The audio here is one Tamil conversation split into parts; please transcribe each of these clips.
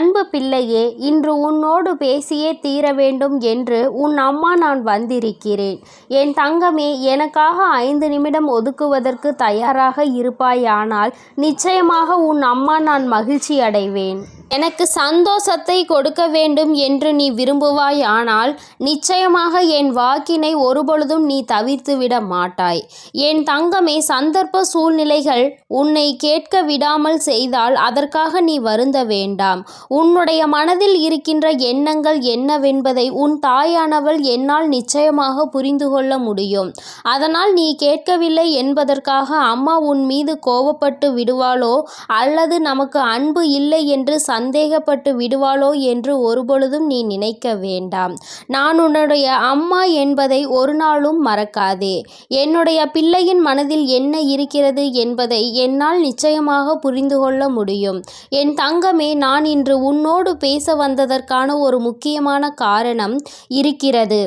அன்பு பிள்ளையே இன்று உன்னோடு பேசியே தீர வேண்டும் என்று உன் அம்மா நான் வந்திருக்கிறேன். என் தங்கமே எனக்காக ஐந்து நிமிடம் ஒதுக்குவதற்கு தயாராக இருப்பாயானால் நிச்சயமாக உன் அம்மா நான் மகிழ்ச்சி அடைவேன். எனக்கு சந்தோஷத்தை கொடுக்க வேண்டும் என்று நீ விரும்புவாய் ஆனால் நிச்சயமாக என் வாக்கினை ஒருபொழுதும் நீ தவிர்த்து விட மாட்டாய். என் தங்கமே சந்தர்ப்ப சூழ்நிலைகள் உன்னை கேட்க விடாமல் செய்தால் அதற்காக நீ வருந்த வேண்டாம். உன்னுடைய மனதில் இருக்கின்ற எண்ணங்கள் என்னவென்பதை உன் தாயானவள் என்னால் நிச்சயமாக புரிந்து கொள்ள முடியும். அதனால் நீ கேட்கவில்லை என்பதற்காக அம்மா உன் மீது கோபப்பட்டு விடுவாளோ? அல்லது நமக்கு அன்பு இல்லை என்று சந்தேகப்பட்டு விடுவாளோ என்று ஒருபொழுதும் நீ நினைக்க வேண்டாம். நான் உன்னுடைய அம்மா என்பதை ஒரு நாளும் மறக்காதே. என்னுடைய பிள்ளையின் மனதில் என்ன இருக்கிறது என்பதை என்னால் நிச்சயமாக புரிந்து கொள்ள முடியும். என் தங்கமே நான் இன்று உன்னோடு பேச வந்ததற்கான ஒரு முக்கியமான காரணம் இருக்கிறது.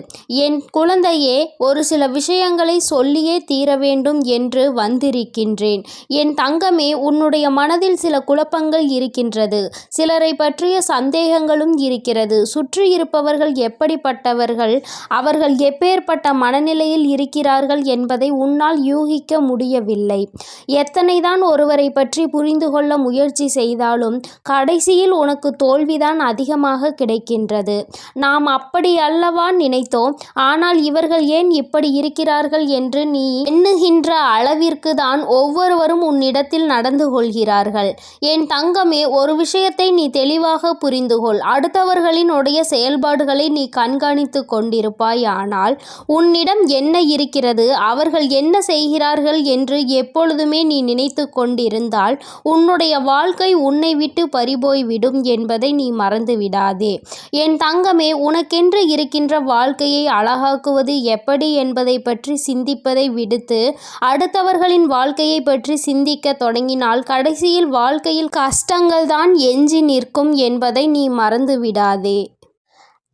என் குழந்தையே ஒரு சில விஷயங்களை சொல்லியே தீர வேண்டும் என்று வந்திருக்கின்றேன். என் தங்கமே உன்னுடைய மனதில் சில குழப்பங்கள் இருக்கின்றது. சிலரை பற்றிய சந்தேகங்களும் இருக்கிறது. சுற்றி இருப்பவர்கள் எப்படிப்பட்டவர்கள் அவர்கள் எப்பேற்பட்ட மனநிலையில் இருக்கிறார்கள் என்பதை உன்னால் யூகிக்க முடியவில்லை. எத்தனைதான் ஒருவரை பற்றி புரிந்து கொள்ள முயற்சி செய்தாலும் கடைசியில் உனக்கு தோல்விதான் அதிகமாக கிடைக்கின்றது. நாம் அப்படி அல்லவா நினைத்தோம். ஆனால் இவர்கள் ஏன் இப்படி இருக்கிறார்கள் என்று நீ எண்ணுகின்ற அளவிற்கு தான் ஒவ்வொருவரும் உன்னிடத்தில் நடந்து கொள்கிறார்கள். என் தங்கமே ஒரு விஷயத்தை நீ தெளிவாக புரிந்துகொள் அடுத்தவர்களினுடைய செயல்பாடுகளை நீ கண்காணித்து கொண்டிருப்பாய். ஆனால் உன்னிடம் என்ன இருக்கிறது? அவர்கள் என்ன செய்கிறார்கள் என்று எப்பொழுதுமே நீ நினைத்து கொண்டிருந்தால் உன்னுடைய வாழ்க்கை உன்னை விட்டு பறிபோய்விடும் என்பதை நீ மறந்து விடாதே என் தங்கமே உனக்கென்று இருக்கின்ற வாழ்க்கையை அழகாக்குவது எப்படி என்பதை பற்றி சிந்திப்பதை விடுத்து அடுத்தவர்களின் வாழ்க்கையை பற்றி சிந்திக்க தொடங்கினால் கடைசியில் வாழ்க்கையில் கஷ்டங்கள் தான் எஞ்சி நிற்கும் என்பதை நீ மறந்து விடாதே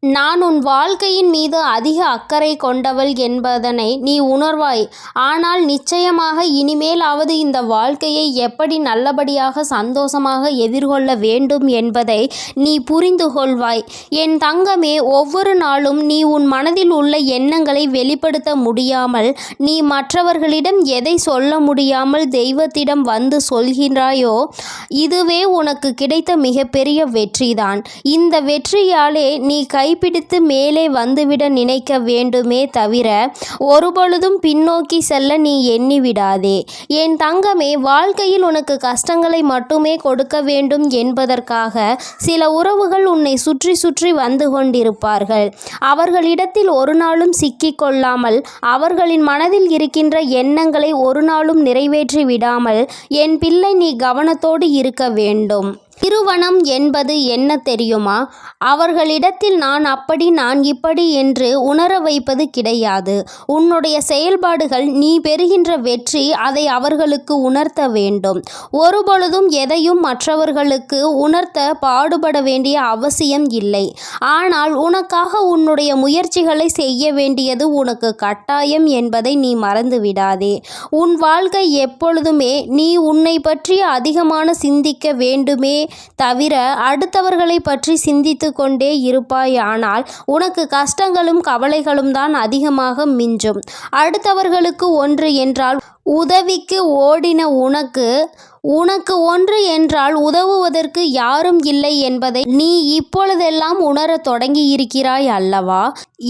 நான் உன் வாழ்க்கையின் மீது அதிக அக்கறை கொண்டவள் என்பதனை நீ உணர்வாய். ஆனால் நிச்சயமாக இனிமேலாவது இந்த வாழ்க்கையை எப்படி நல்லபடியாக சந்தோஷமாக எதிர்கொள்ள வேண்டும் என்பதை நீ புரிந்து கொள்வாய். என் தங்கமே ஒவ்வொரு நாளும் நீ உன் மனதில் உள்ள எண்ணங்களை வெளிப்படுத்த முடியாமல் நீ மற்றவர்களிடம் எதை சொல்ல முடியாமல் தெய்வத்திடம் வந்து சொல்கின்றாயோ இதுவே உனக்கு கிடைத்த மிகப்பெரிய வெற்றிதான். இந்த வெற்றியாலே நீ கை கைப்பிடித்து மேலே வந்துவிட நினைக்க வேண்டுமே தவிர ஒருபொழுதும் பின்னோக்கி செல்ல நீ எண்ணிவிடாதே. என் தங்கமே வாழ்க்கையில் உனக்கு கஷ்டங்களை மட்டுமே கொடுக்க வேண்டும் என்பதற்காக சில உறவுகள் உன்னை சுற்றி சுற்றி வந்து கொண்டிருப்பார்கள். அவர்களிடத்தில் ஒரு நாளும் சிக்கிக்கொள்ளாமல் அவர்களின் மனதில் இருக்கின்ற எண்ணங்களை ஒரு நாளும் நிறைவேற்றி விடாமல் என் பிள்ளை நீ கவனத்தோடு இருக்க வேண்டும். திருவனம் என்பது என்ன தெரியுமா? அவர்களிடத்தில் நான் அப்படி நான் இப்படி என்று உணர வைப்பது கிடையாது. உன்னுடைய செயல்பாடுகள் நீ பெறுகின்ற வெற்றி அதை அவர்களுக்கு உணர்த்த வேண்டும். ஒருபொழுதும் எதையும் மற்றவர்களுக்கு உணர்த்த பாடுபட வேண்டிய அவசியம் இல்லை. ஆனால் உனக்காக உன்னுடைய முயற்சிகளை செய்ய வேண்டியது உனக்கு கட்டாயம் என்பதை நீ மறந்து விடாதே உன் வாழ்க்கை எப்பொழுதுமே நீ உன்னை பற்றி அதிகமான சிந்திக்க வேண்டுமே தவிர அடுத்தவர்களை பற்றி சிந்தித்து கொண்டே இருப்பாயானால் உனக்கு கஷ்டங்களும் கவலைகளும் தான் அதிகமாக மிஞ்சும். அடுத்தவர்களுக்கு ஒன்று என்றால் உதவிக்கு ஓடின உனக்கு உனக்கு ஒன்று என்றால் உதவுவதற்கு யாரும் இல்லை என்பதை நீ இப்பொழுதெல்லாம் உணரத் தொடங்கி இருக்கிறாய் அல்லவா?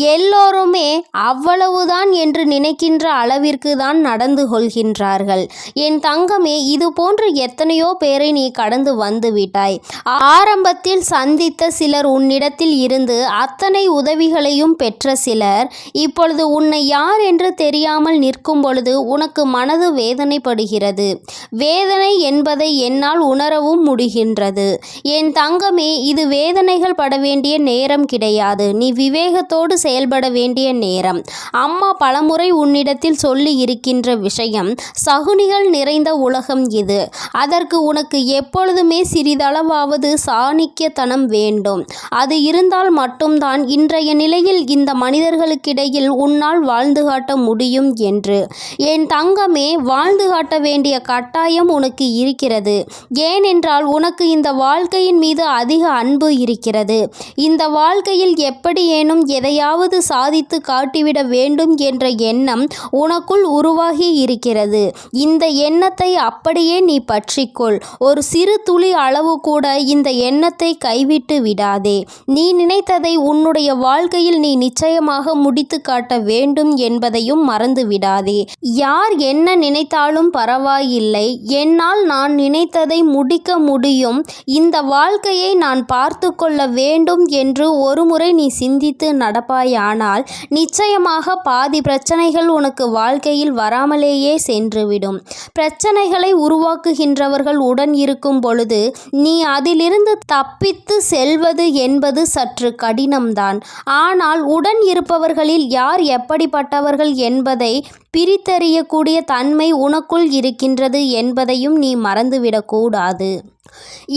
எல்லோருமே அவ்வளவுதான் என்று நினைக்கின்ற அளவிற்கு தான் நடந்து கொள்கின்றார்கள். என் தங்கமே இது போன்று எத்தனையோ பேரை நீ கடந்து வந்து விட்டாய். ஆரம்பத்தில் சந்தித்த சிலர் உன்னிடத்தில் இருந்து அத்தனை உதவிகளையும் பெற்ற சிலர் இப்பொழுது உன்னை யார் என்று தெரியாமல் நிற்கும் பொழுது உனக்கு மனது வேதனைப்படுகிறது. வேதனை என்பதை என்னால் உணரவும் முடிகின்றது. என் தங்கமே இது வேதனைகள் பட வேண்டிய நேரம் கிடையாது. நீ விவேகத்தோடு செயல்பட வேண்டிய நேரம். அம்மா பலமுறை உன்னிடத்தில் சொல்லி இருக்கின்ற விஷயம் சகுனிகள் நிறைந்த உலகம் இது. அதற்கு உனக்கு எப்பொழுதுமே சிறிதளவாவது சாணிக்கியத்தனம் வேண்டும். அது இருந்தால் மட்டும்தான் இன்றைய நிலையில் இந்த மனிதர்களுக்கிடையில் உன்னால் வாழ்ந்து காட்ட முடியும் என்று. என் தங்கமே வாழ்ந்து காட்ட வேண்டிய கட்டாயம் உனக்கு இருக்கிறது. ஏனென்றால் உனக்கு இந்த வாழ்க்கையின் மீது அதிக அன்பு இருக்கிறது. இந்த வாழ்க்கையில் எப்படியேனும் எதையாவது சாதித்து காட்டிவிட வேண்டும் என்ற எண்ணம் உனக்குள் உருவாகி இருக்கிறது. இந்த எண்ணத்தை அப்படியே நீ பற்றிக்கொள். ஒரு சிறு துளி அளவு கூட இந்த எண்ணத்தை கைவிட்டு விடாதே. நீ நினைத்ததை உன்னுடைய வாழ்க்கையில் நீ நிச்சயமாக முடித்து காட்ட வேண்டும் என்பதையும் மறந்து விடாதே. யார் என்ன நினைத்தாலும் பரவாயில்லை. என்னால் நான் நினைத்ததை முடிக்க முடியும். இந்த வாழ்க்கையை நான் பார்த்து கொள்ள வேண்டும் என்று ஒருமுறை நீ சிந்தித்து நடப்பாயானால் நிச்சயமாக பாதி பிரச்சனைகள் உனக்கு வாழ்க்கையில் வராமலேயே சென்றுவிடும். பிரச்சனைகளை உருவாக்குகின்றவர்கள் உடன் இருக்கும் பொழுது நீ அதிலிருந்து தப்பித்து செல்வது என்பது சற்று கடினம்தான். ஆனால் உடன் இருப்பவர்களில் யார் எப்படிப்பட்டவர்கள் என்பதை பிரித்தறியக்கூடிய தன்மை உனக்குள் இருக்கின்றது என்பதையும் நீ மறந்துவிடக்கூடாது.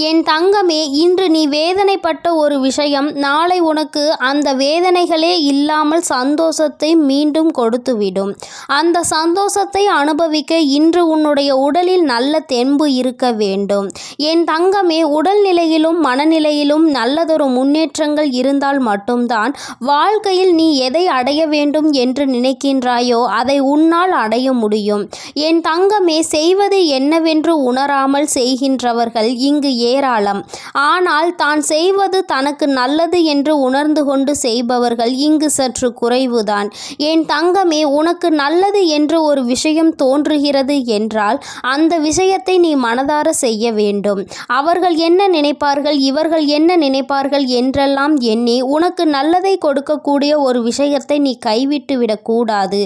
என் தங்கமே இன்று நீ வேதனைப்பட்ட ஒரு விஷயம். நாளை உனக்கு அந்த வேதனைகளே இல்லாமல் சந்தோஷத்தை மீண்டும் கொடுத்துவிடும். அந்த சந்தோஷத்தை அனுபவிக்க இன்று உன்னுடைய உடலில் நல்ல தெம்பு இருக்க வேண்டும். என் தங்கமே உடல்நிலையிலும் மனநிலையிலும் நல்லதொரு முன்னேற்றங்கள் இருந்தால் மட்டும்தான் வாழ்க்கையில் நீ எதை அடைய வேண்டும் என்று நினைக்கின்றாயோ அதை உன்னால் அடைய முடியும். என் தங்கமே செய்வது என்னவென்று உணராமல் செய்கின்றவர்கள் இங்கு ஏராளம். ஆனால் தான் செய்வது தனக்கு நல்லது என்று உணர்ந்து கொண்டு செய்பவர்கள் இங்கு சற்று குறைவுதான். என் தங்கமே உனக்கு நல்லது என்று ஒரு விஷயம் தோன்றுகிறது என்றால் அந்த விஷயத்தை நீ மனதார செய்ய வேண்டும். அவர்கள் என்ன நினைப்பார்கள் இவர்கள் என்ன நினைப்பார்கள் என்றெல்லாம் எண்ணி உனக்கு நல்லதை கொடுக்கக்கூடிய ஒரு விஷயத்தை நீ கைவிட்டு விடக்கூடாது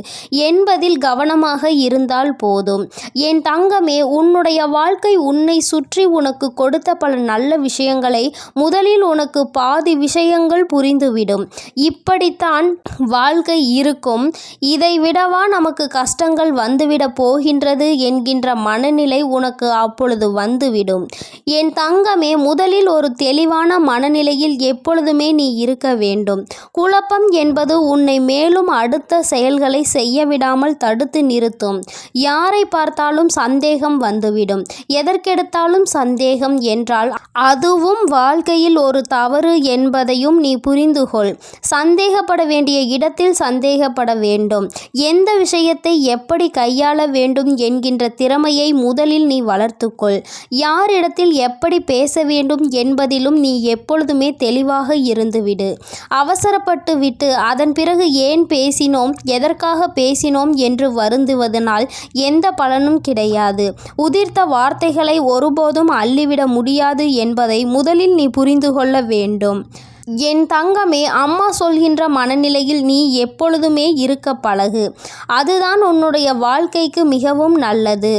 என்பதில் கவனமாக இருந்தால் போதும். என் தங்கமே உன்னுடைய வாழ்க்கை உன்னை சுற்றி உனக்கு கொடுத்த பல நல்ல விஷயங்களை முதலில் உனக்கு பாதி விஷயங்கள் புரிந்துவிடும். இப்படித்தான் வாழ்க்கை இருக்கும். இதை விடவா நமக்கு கஷ்டங்கள் வந்துவிடப் போகின்றது என்கின்ற மனநிலை உனக்கு அப்பொழுது வந்துவிடும். என் தங்கமே முதலில் ஒரு தெளிவான மனநிலையில் எப்பொழுதுமே நீ இருக்க வேண்டும். குழப்பம் என்பது உன்னை மேலும் அடுத்த செயல்களை செய்ய விடாமல் தடுத்து நிறுத்தும். யாரை பார்த்தாலும் சந்தேகம் வந்துவிடும். எதற்கெடுத்தாலும் சந்தேகம் என்றால் அதுவும் வாழ்க்கையில் ஒரு தவறு என்பதையும் நீ புரிந்து கொள் சந்தேகப்பட வேண்டிய இடத்தில் சந்தேகப்பட வேண்டும். எந்த விஷயத்தை எப்படி கையாள வேண்டும் என்கின்ற திறமையை முதலில் நீ வளர்த்துக்கொள். யாரிடத்தில் எப்படி பேச வேண்டும் என்பதிலும் நீ எப்பொழுதுமே தெளிவாக இருந்துவிடு. அவசரப்பட்டு விட்டு அதன் பிறகு ஏன் பேசினோம் எதற்காக பேசினோம் என்று வருந்துவதனால் எந்த பலனும் கிடையாது. உதிர்த்த வார்த்தைகளை ஒருபோதும் தள்ளிவிட முடியாது என்பதை முதலில் நீ புரிந்து கொள்ள வேண்டும். என் தங்கமே அம்மா சொல்கின்ற மனநிலையில் நீ எப்பொழுதுமே இருக்க பழகு. அதுதான் உன்னுடைய வாழ்க்கைக்கு மிகவும் நல்லது.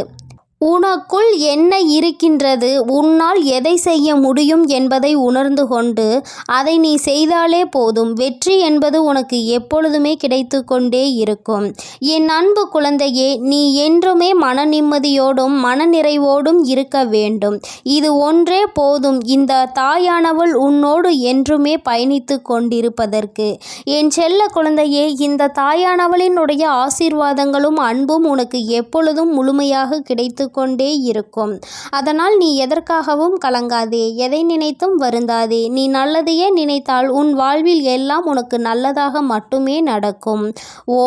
உனக்குள் என்ன இருக்கின்றது? உன்னால் எதை செய்ய முடியும் என்பதை உணர்ந்து கொண்டு அதை நீ செய்தாலே போதும். வெற்றி என்பது உனக்கு எப்பொழுதுமே கிடைத்து கொண்டே இருக்கும். என் அன்பு குழந்தையே நீ என்றுமே மன நிம்மதியோடும் மனநிறைவோடும் இருக்க வேண்டும். இது ஒன்றே போதும். இந்த தாயானவள் உன்னோடு என்றுமே பயணித்து கொண்டிருப்பதற்கு. என் செல்ல குழந்தையே இந்த தாயானவளினுடைய ஆசீர்வாதங்களும் அன்பும் உனக்கு எப்பொழுதும் முழுமையாக கிடைத்து கொண்டே இருக்கும். அதனால் நீ எதற்காகவும் கலங்காதே எதை நினைத்தும் வருந்தாதே. நீ நல்லதையே நினைத்தால் உன் வாழ்வில் எல்லாம் உனக்கு நல்லதாக மட்டுமே நடக்கும். ஓ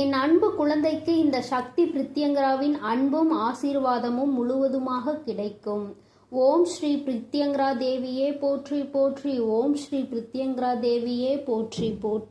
என் அன்பு குழந்தைக்கு இந்த சக்தி பிரித்யங்கராவின் அன்பும் ஆசீர்வாதமும் முழுவதுமாக கிடைக்கும். ஓம் ஸ்ரீ பிரித்யங்கரா தேவியே போற்றி போற்றி. ஓம் ஸ்ரீ பிரித்யங்கரா தேவியே போற்றி போற்றி.